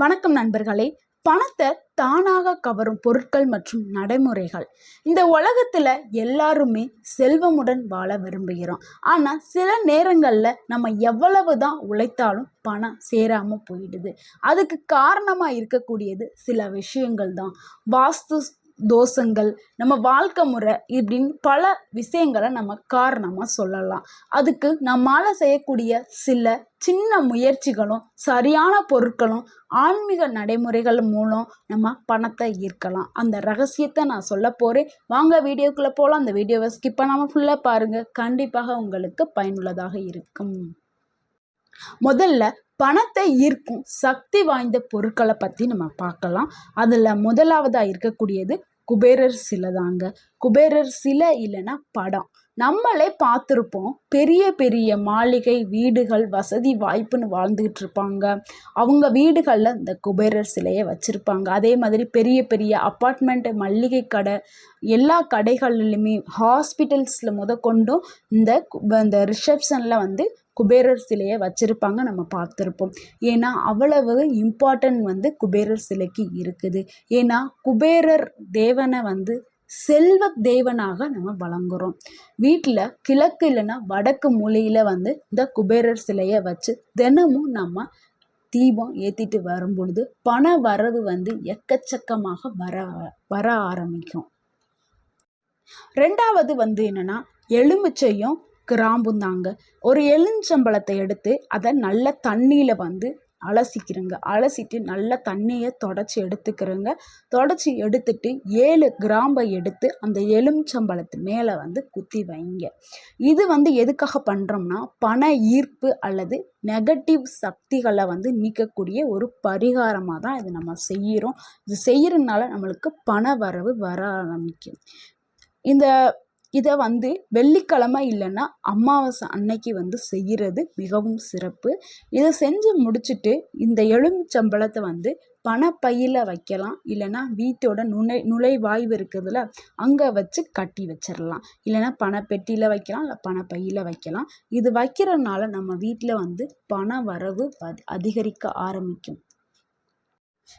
வணக்கம் நண்பர்களே. பணத்தை தானாக கவரும் பொருட்கள் மற்றும் நடைமுறைகள். இந்த உலகத்தில் எல்லாருமே செல்வமுடன் வாழ விரும்புகிறோம். ஆனால் சில நேரங்களில் நம்ம எவ்வளவு தான் உழைத்தாலும் பணம் சேராமல் போயிடுது. அதுக்கு காரணமாக இருக்கக்கூடியது சில விஷயங்கள் தான். வாஸ்து தோஷங்கள் நம்ம வாழ்க்கை முறை இப்படின்னு பல விஷயங்களை நம்ம காரணமாக சொல்லலாம். அதுக்கு நம்மால் செய்யக்கூடிய சில சின்ன முயற்சிகளும் சரியான பொருட்களும் ஆன்மீக நடைமுறைகள் மூலம் நம்ம பணத்தை ஈர்க்கலாம். அந்த ரகசியத்தை நான் சொல்ல போகிறேன் வாங்க வீடியோக்குள்ளே போகலாம் அந்த வீடியோவை ஸ்கிப் பண்ணாமல் ஃபுல்லாக பாருங்கள் கண்டிப்பாக உங்களுக்கு பயனுள்ளதாக இருக்கும். முதல்ல பணத்தை ஈர்க்கும் சக்தி வாய்ந்த பொருட்களை பற்றி நம்ம பார்க்கலாம். அதில் முதலாவதாக இருக்கக்கூடியது குபேரர் சிலை தாங்க. குபேரர் சிலை இல்லைன்னா படம். நம்மளே பார்த்துருப்போம். பெரிய பெரிய மாளிகை வீடுகள் வசதி வாய்ப்புன்னு வாழ்ந்துக்கிட்டு இருப்பாங்க அவங்க வீடுகளில் இந்த குபேரர் சிலையை வச்சுருப்பாங்க. அதே மாதிரி பெரிய பெரிய அப்பார்ட்மெண்ட்டு மல்லிகை கடை எல்லா கடைகளிலுமே ஹாஸ்பிட்டல்ஸில் முத கொண்டும் இந்த கு- இந்த ரிசப்ஷனில் வந்து குபேரர் சிலையை வச்சுருப்பாங்க நம்ம பார்த்துருப்போம். ஏன்னா அவ்வளவு இம்பார்ட்டன்ட் வந்து குபேரர் சிலைக்கு இருக்குது. ஏன்னா குபேரர் தேவனை வந்து செல்வ தேவனாக நம்ம வழங்குறோம். வீட்டில் கிழக்கு இல்லைன்னா வடக்கு மூலையில் வந்து இந்த குபேரர் சிலையை வச்சு தினமும் நம்ம தீபம் ஏற்றிட்டு வரும் பொழுது பண வரவு வந்து எக்கச்சக்கமாக வர வர ஆரம்பிக்கும். ரெண்டாவது வந்து என்னன்னா எலுமிச்சையும் கிராம்பும் தாங்க ஒரு எலுமிச்சம்பழத்தை எடுத்து அதை நல்ல தண்ணியில் வந்து அலசிக்கிறங்க. அலசிட்டு நல்ல தண்ணியை தொடச்சி எடுத்துக்கிறேங்க. தொடச்சி எடுத்துட்டு ஏழு கிராம்பை எடுத்து அந்த எலுமிச்சம்பழத்து மேலே வந்து குத்தி வைங்க. இது வந்து எதுக்காக பண்ணுறோம்னா பண ஈர்ப்பு அல்லது நெகட்டிவ் சக்திகளை வந்து நீக்கக்கூடிய ஒரு பரிகாரமாக தான் இது நம்ம செய்கிறோம் இது செய்கிறதுனால நம்மளுக்கு பண வரவு வர ஆரம்பிக்கும். இந்த இதை வந்து வெள்ளிக்கிழமை இல்லைன்னா அமாவாசை அன்னைக்கு வந்து செய்கிறது மிகவும் சிறப்பு. இதை செஞ்சு முடிச்சுட்டு இந்த எலுமிச்சம்பழத்தை வந்து பணப்பையில் வைக்கலாம். இல்லைன்னா வீட்டோட நுழை நுழைவாய்வு இருக்குதுல்ல அங்கே வச்சு கட்டி வச்சிடலாம் இல்லைன்னா பணப்பெட்டியில் வைக்கலாம் இல்லை பணப்பையில் வைக்கலாம். இது வைக்கிறதுனால நம்ம வீட்டில் வந்து பண வரவு அதிகரிக்க ஆரம்பிக்கும்.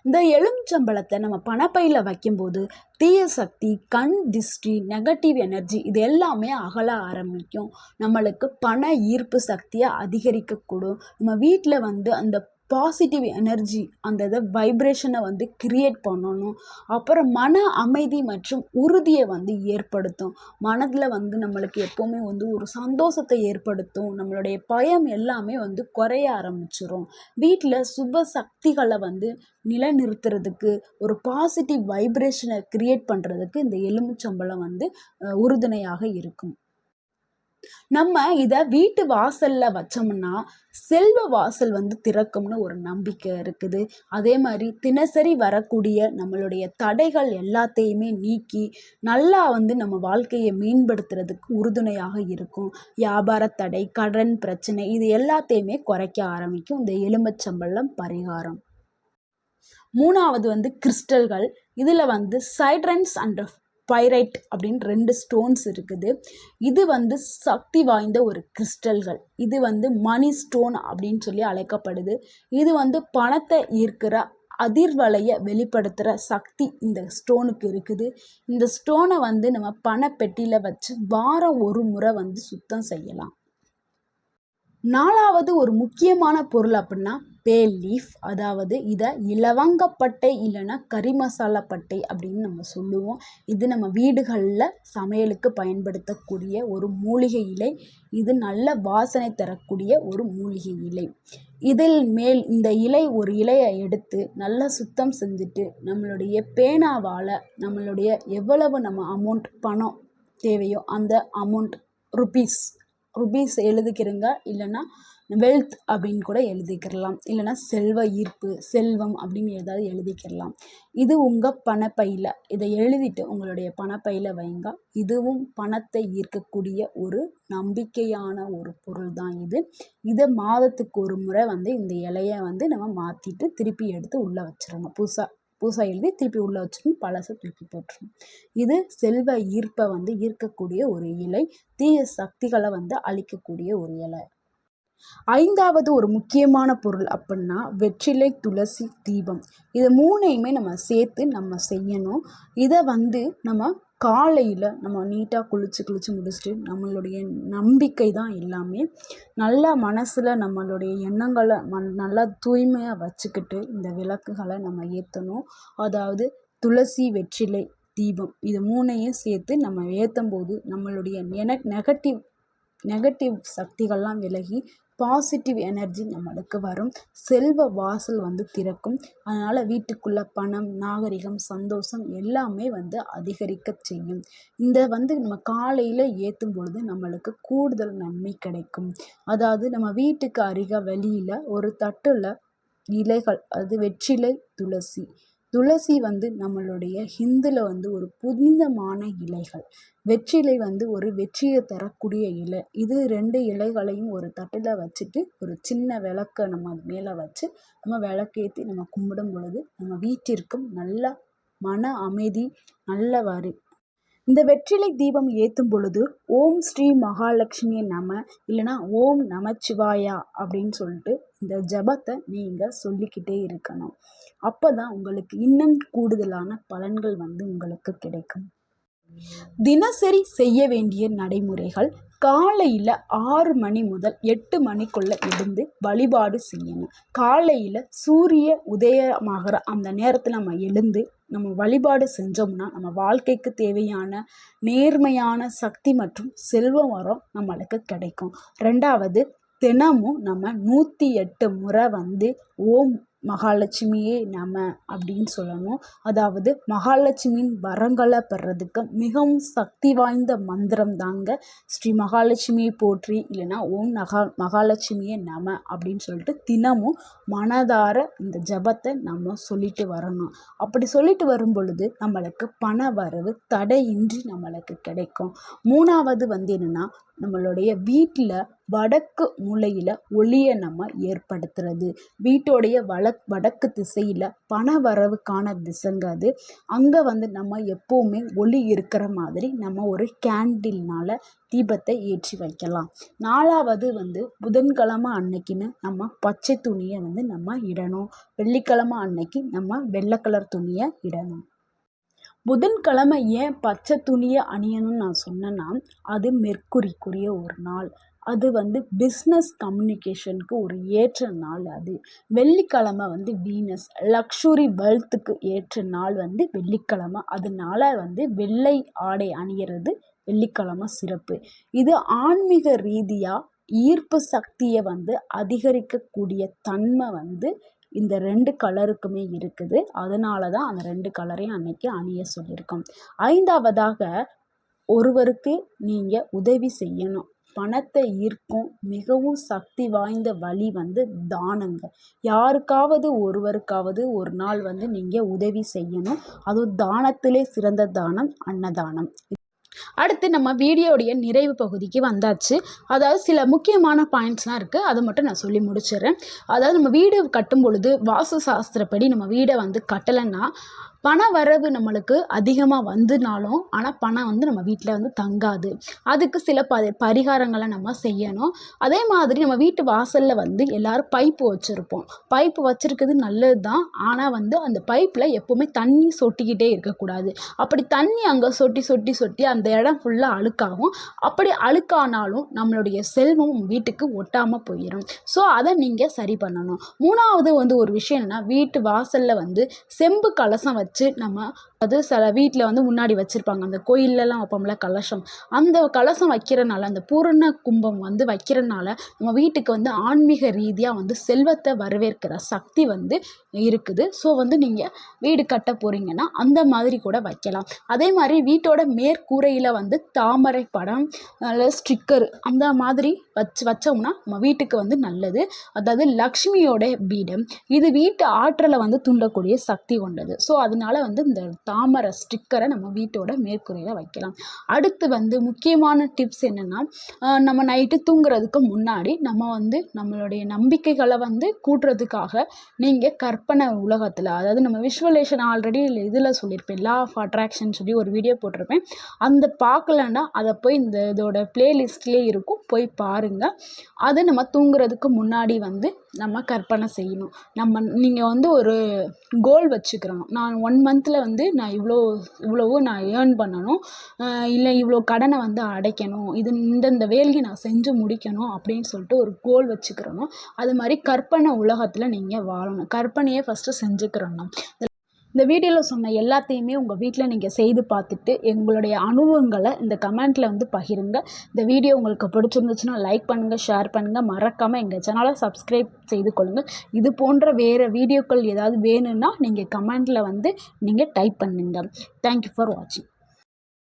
இந்த எலுமிச்சம்பழத்தை நம்ம பணப்பையில் வைக்கும்போது தீய சக்தி கண் திஷ்டி நெகட்டிவ் எனர்ஜி இது எல்லாமே அகல ஆரம்பிக்கும். நம்மளுக்கு பண ஈர்ப்பு சக்தியை அதிகரிக்கக்கூடும். நம்ம வீட்டில் வந்து அந்த பாசிட்டிவ் எனர்ஜி அந்த இதை வைப்ரேஷனை வந்து கிரியேட் பண்ணணும். அப்புறம் மன அமைதி மற்றும் உறுதியை வந்து ஏற்படுத்தும். மனதில் வந்து நம்மளுக்கு எப்போவுமே வந்து ஒரு சந்தோஷத்தை ஏற்படுத்தும். நம்மளுடைய பயம் எல்லாமே வந்து குறைய ஆரம்பிச்சிடும் வீட்டில் சுப சக்திகளை வந்து நிலைநிறுத்துறதுக்கு ஒரு பாசிட்டிவ் வைப்ரேஷனை கிரியேட் பண்ணுறதுக்கு இந்த எலுமிச்சம்பழம் வந்து உறுதுணையாக இருக்கும். நம்ம இதை வீட்டு வாசல்ல வச்சோம்னா செல்வ வாசல் வந்து திறக்கும்னு ஒரு நம்பிக்கை இருக்குது. அதே மாதிரி தினசரி வரக்கூடிய நம்மளுடைய தடைகள் எல்லாத்தையுமே நீக்கி நல்லா வந்து நம்ம வாழ்க்கையை மேம்படுத்துறதுக்கு உறுதுணையாக இருக்கும். வியாபார தடை கடன் பிரச்சனை இது எல்லாத்தையுமே குறைக்க ஆரம்பிக்கும். இந்த எலும்பச்சம்பளம் பரிகாரம். மூணாவது வந்து கிறிஸ்டல்கள். இதில் வந்து சைட்ரன்ஸ் அண்ட் பைரைட் அப்படின்னு ரெண்டு ஸ்டோன்ஸ் இருக்குது. இது வந்து சக்தி வாய்ந்த ஒரு கிறிஸ்டல்கள். இது வந்து மணி ஸ்டோன் அப்படின்னு சொல்லி அழைக்கப்படுது. இது வந்து பணத்தை ஈர்க்கிற அதிர்வலையை வெளிப்படுத்துகிற சக்தி இந்த ஸ்டோனுக்கு இருக்குது. இந்த ஸ்டோனை வந்து நம்ம பணப்பெட்டியில் வச்சு வாரம் ஒரு முறை வந்து சுத்தம் செய்யலாம். நாலாவது ஒரு முக்கியமான பொருள் அப்படின்னா பே லீஃப். அதாவது இதை இலவங்கப்பட்டை இல்லைன்னா கறி மசாலா பட்டை அப்படின்னு நம்ம சொல்லுவோம். இது நம்ம வீடுகளில் சமையலுக்கு பயன்படுத்தக்கூடிய ஒரு மூலிகை இலை. இது நல்ல வாசனை தரக்கூடிய ஒரு மூலிகை இலை. இதில் மேல் இந்த இலை ஒரு இலையை எடுத்து நல்லா சுத்தம் செஞ்சுட்டு நம்மளுடைய பேனாவால் நம்மளுடைய எவ்வளவு நம்ம அமௌண்ட் பணம் தேவையோ அந்த அமௌண்ட் ருபீஸ் ருபீஸ் எழுதிக்கிறங்க இல்லைன்னா வெல்த் அப்படின்னு கூட எழுதிக்கிறலாம் இல்லைன்னா செல்வ ஈர்ப்பு செல்வம் அப்படின்னு ஏதாவது எழுதிக்கிறலாம் இது உங்கள் பணப்பையில். இதை எழுதிட்டு உங்களுடைய பணப்பையில் வைங்க. இதுவும் பணத்தை ஈர்க்கக்கூடிய ஒரு நம்பிக்கையான ஒரு பொருள் தான் இது. இதை மாதத்துக்கு ஒரு முறை வந்து இந்த இலையை வந்து நம்ம மாற்றிட்டு திருப்பி எடுத்து உள்ளே வச்சிடணும் புதுசாக புதுசாக எழுதி திருப்பி உள்ளே வச்சுட்டு பழசை தூக்கி போட்டுரும் இது செல்வ ஈர்ப்பை வந்து ஈர்க்கக்கூடிய ஒரு இலை. தீய சக்திகளை வந்து அழிக்கக்கூடிய ஒரு இலை. ஐந்தாவது ஒரு முக்கியமான பொருள் அப்படின்னா வெற்றிலை துளசி தீபம். இதை மூணையுமே நம்ம சேர்த்து நம்ம செய்யணும். இதை வந்து நம்ம காலையில் நம்ம நீட்டாக குளித்து குளித்து முடிச்சுட்டு நம்மளுடைய நம்பிக்கை தான் எல்லாமே. நல்லா மனசில் நம்மளுடைய எண்ணங்களை மன் நல்லா தூய்மையாக வச்சுக்கிட்டு இந்த விளக்குகளை நம்ம ஏற்றணும் அதாவது துளசி வெற்றிலை தீபம் இது மூணையும் சேர்த்து நம்ம ஏற்றும் போது நம்மளுடைய நெகட்டிவ் நெகட்டிவ் சக்திகள்லாம் விலகி பாசிட்டிவ் எனர்ஜி நம்மளுக்கு வரும். செல்வ வாசல் வந்து திறக்கும். அதனால் வீட்டுக்குள்ளே பணம் நாகரிகம் சந்தோஷம் எல்லாமே வந்து அதிகரிக்க செய்யும். இந்த வந்து நம்ம காலையில் ஏற்றும் பொழுது நம்மளுக்கு கூடுதல் நன்மை கிடைக்கும். அதாவது நம்ம வீட்டுக்கு அருக வெளியில் ஒரு தட்டில் இலைகள் அது வெற்றிலை துளசி துளசி வந்து நம்மளுடைய ஹிந்தில் வந்து ஒரு புனிதமான இலைகள். வெற்றிலை வந்து ஒரு வெற்றியை தரக்கூடிய இலை. இது ரெண்டு இலைகளையும் ஒரு தட்டில் வச்சுட்டு ஒரு சின்ன விளக்க நம்ம அது மேலே வச்சு நம்ம விளக்கேற்றி நம்ம கும்பிடும் பொழுது நம்ம வீட்டிற்கும் நல்ல மன அமைதி நல்ல வரி இந்த வெற்றிலை தீபம் ஏற்றும் பொழுது ஓம் ஸ்ரீ மகாலட்சுமி நம இல்லைனா ஓம் நமச்சிவாயா அப்படின்னு சொல்லிட்டு இந்த ஜபத்தை நீங்கள் சொல்லிக்கிட்டே இருக்கணும். அப்போ தான் உங்களுக்கு இன்னும் கூடுதலான பலன்கள் வந்து உங்களுக்கு கிடைக்கும். தினசரி செய்ய வேண்டிய நடைமுறைகள் காலையில் ஆறு மணி முதல் எட்டு மணிக்குள்ளே எழுந்து வழிபாடு செய்யணும். காலையில் சூரிய உதயமாகிற அந்த நேரத்தில் நம்ம எழுந்து நம்ம வழிபாடு செஞ்சோம்னா நம்ம வாழ்க்கைக்கு தேவையான நேர்மையான சக்தி மற்றும் செல்வம் வரம் நம்மளுக்கு கிடைக்கும். ரெண்டாவது தினமும் நம்ம நூற்றி எட்டு முறை வந்து ஓம் மகாலட்சுமியே நம அப்படின்னு சொல்லணும். அதாவது மகாலட்சுமியின் வரங்களை பெறதுக்கு மிகவும் சக்தி வாய்ந்த மந்திரம் தாங்க ஸ்ரீ மகாலட்சுமியை போற்றி இல்லைன்னா ஓம் நகா மகாலட்சுமியே நம அப்படின்னு சொல்லிட்டு தினமும் மனதார இந்த ஜபத்தை நம்ம சொல்லிட்டு வரணும். அப்படி சொல்லிட்டு வரும் பொழுது நம்மளுக்கு பண வரவு தடையின்றி நம்மளுக்கு கிடைக்கும். மூணாவது வந்து என்னென்னா நம்மளுடைய வீட்டில் வடக்கு மூலையில் ஒளியை நம்ம ஏற்படுத்துறது. வீட்டோடைய வள வடக்கு திசையில் பண வரவுக்கான திசைங்க அது. அங்கே வந்து நம்ம எப்போவுமே ஒளி இருக்கிற மாதிரி நம்ம ஒரு கேண்டில்னால் தீபத்தை ஏற்றி வைக்கலாம். நாலாவது வந்து புதன்கிழமை அன்னைக்குன்னு நம்ம பச்சை துணியை வந்து நம்ம இடணும். வெள்ளிக்கிழமை அன்னைக்கு நம்ம வெள்ளை கலர் துணியை இடணும். புதன்கிழமை ஏன் பச்சை துணியை அணியணும்னு நான் சொன்னேன்னா அது மெர்க்குரிக்குரிய ஒரு நாள். அது வந்து பிஸ்னஸ் கம்யூனிகேஷனுக்கு ஒரு ஏற்ற நாள் அது. வெள்ளிக்கிழமை வந்து வீனஸ் லக்ஸுரி வெல்த்துக்கு ஏற்ற நாள் வந்து வெள்ளிக்கிழமை. அதனால வந்து வெள்ளை ஆடை அணியிறது வெள்ளிக்கிழமை சிறப்பு. இது ஆன்மீக ரீதியாக ஈர்ப்பு சக்தியை வந்து அதிகரிக்கக்கூடிய தன்மை வந்து இந்த ரெண்டு கலருக்குமே இருக்குது. அதனால தான் அந்த ரெண்டு கலரையும் அன்னைக்கு அணிய சொல்லியிருக்கோம். ஐந்தாவதாக ஒருவருக்கு நீங்கள் உதவி செய்யணும். பணத்தை ஈர்க்கும் மிகவும் சக்தி வாய்ந்த வழி வந்து தானங்க. யாருக்காவது ஒருவருக்காவது ஒரு நாள் வந்து நீங்கள் உதவி செய்யணும். அதுவும் தானத்திலே சிறந்த தானம் அன்னதானம். அடுத்து நம்ம வீடியோடைய நிறைவு பகுதிக்கு வந்தாச்சு. அதாவது சில முக்கியமான பாயிண்ட்ஸ்லாம் இருக்குது அதை மட்டும் நான் சொல்லி முடிச்சிடுறேன். அதாவது நம்ம வீடு கட்டும் பொழுது வாஸ்து சாஸ்திரப்படி நம்ம வீடை வந்து கட்டலைன்னா பண வரவு நம்மளுக்கு அதிகமாக வந்துனாலும் ஆனால் பணம் வந்து நம்ம வீட்டில் வந்து தங்காது. அதுக்கு சில ப பரிகாரங்களை நம்ம செய்யணும். அதே மாதிரி நம்ம வீட்டு வாசலில் வந்து எல்லோரும் பைப்பு வச்சுருப்போம். பைப்பு வச்சுருக்கிறது நல்லது தான் ஆனால் வந்து அந்த பைப்பில் எப்போவுமே தண்ணி சொட்டிக்கிட்டே இருக்கக்கூடாது. அப்படி தண்ணி அங்கே சொட்டி சொட்டி சொட்டி அந்த இடம் ஃபுல்லாக அழுக்காகும். அப்படி அழுக்கானாலும் நம்மளுடைய செல்வம் வீட்டுக்கு ஒட்டாமல் போயிடும் ஸோ அதை நீங்கள் சரி பண்ணணும். மூணாவது வந்து ஒரு விஷயம் என்னென்னா வீட்டு வாசலில் வந்து செம்பு கலசம் வச்சு வச்சு நம்ம அது சில வீட்டில் வந்து முன்னாடி வச்சுருப்பாங்க. அந்த கோயிலெலாம் வைப்போம்ல கலசம். அந்த கலசம் வைக்கிறனால அந்த பூரண கும்பம் வந்து வைக்கிறனால நம்ம வீட்டுக்கு வந்து ஆன்மீக ரீதியாக வந்து செல்வத்தை வரவேற்கிற சக்தி வந்து இருக்குது. ஸோ வந்து நீங்கள் வீடு கட்ட போகிறீங்கன்னா அந்த மாதிரி கூட வைக்கலாம். அதே மாதிரி வீட்டோட மேற்கூரையில் வந்து தாமரை படம் நல்ல ஸ்டிக்கர் அந்த மாதிரி வச்சு வச்சோம்னா நம்ம வீட்டுக்கு வந்து நல்லது. அதாவது லக்ஷ்மியோட பீடம். இது வீட்டு ஆற்றலை வந்து தூண்டக்கூடிய சக்தி கொண்டது. ஸோ அதனால வந்து இந்த தாமரை ஸ்டிக்கரை நம்ம வீட்டோட மேற்கூரையில் வைக்கலாம். அடுத்து வந்து முக்கியமான டிப்ஸ் என்னென்னா நம்ம நைட்டு தூங்குறதுக்கு முன்னாடி நம்ம வந்து நம்மளுடைய நம்பிக்கைகளை வந்து கூட்டுறதுக்காக நீங்கள் கற்பனை உலகத்தில் அதாவது நம்ம விஷுவலேஷன் ஆல்ரெடி இதில் சொல்லியிருப்பேன். லா ஆஃப் அட்ராக்ஷன் சொல்லி ஒரு வீடியோ போட்டிருப்பேன். அந்த பார்க்கலன்னா அதை போய் இந்த இதோட ப்ளேலிஸ்ட்லேயே இருக்கும். போய் பாருங்கள் அதை நம்ம தூங்குறதுக்கு முன்னாடி வந்து நம்ம கற்பனை செய்யணும். நம்ம நீங்கள் வந்து ஒரு கோல் வச்சுக்கிறணும் நான் ஒன் மந்தில் வந்து நான் இவ்வளோ இவ்வளவோ நான் ஏர்ன் பண்ணணும். இல்லை இவ்வளோ கடனை வந்து அடைக்கணும். இது இந்தந்த வேலையை நான் செஞ்சு முடிக்கணும் அப்படின்னு சொல்லிட்டு ஒரு கோல் வச்சுக்கிறணும். அது மாதிரி கற்பனை உலகத்தில் நீங்கள் வாழணும். கற்பனையை ஃபஸ்ட்டு செஞ்சுக்கிறணும். இந்த வீடியோவில் சொன்ன எல்லாத்தையுமே உங்கள் வீட்டில் நீங்கள் செய்து பார்த்துட்டு எங்களுடைய அனுபவங்களை இந்த கமெண்ட்டில் வந்து பகிருங்க. இந்த வீடியோ உங்களுக்கு பிடிச்சிருந்துச்சுன்னா லைக் பண்ணுங்கள் ஷேர் பண்ணுங்கள் மறக்காமல் எங்கள் சேனலை சப்ஸ்கிரைப் செய்து கொள்ளுங்கள் இது போன்ற வேறு வீடியோக்கள் ஏதாவது வேணும்னா நீங்கள் கமெண்ட்டில் வந்து நீங்கள் டைப் பண்ணுங்கள் தேங்க்யூ ஃபார் வாட்சிங்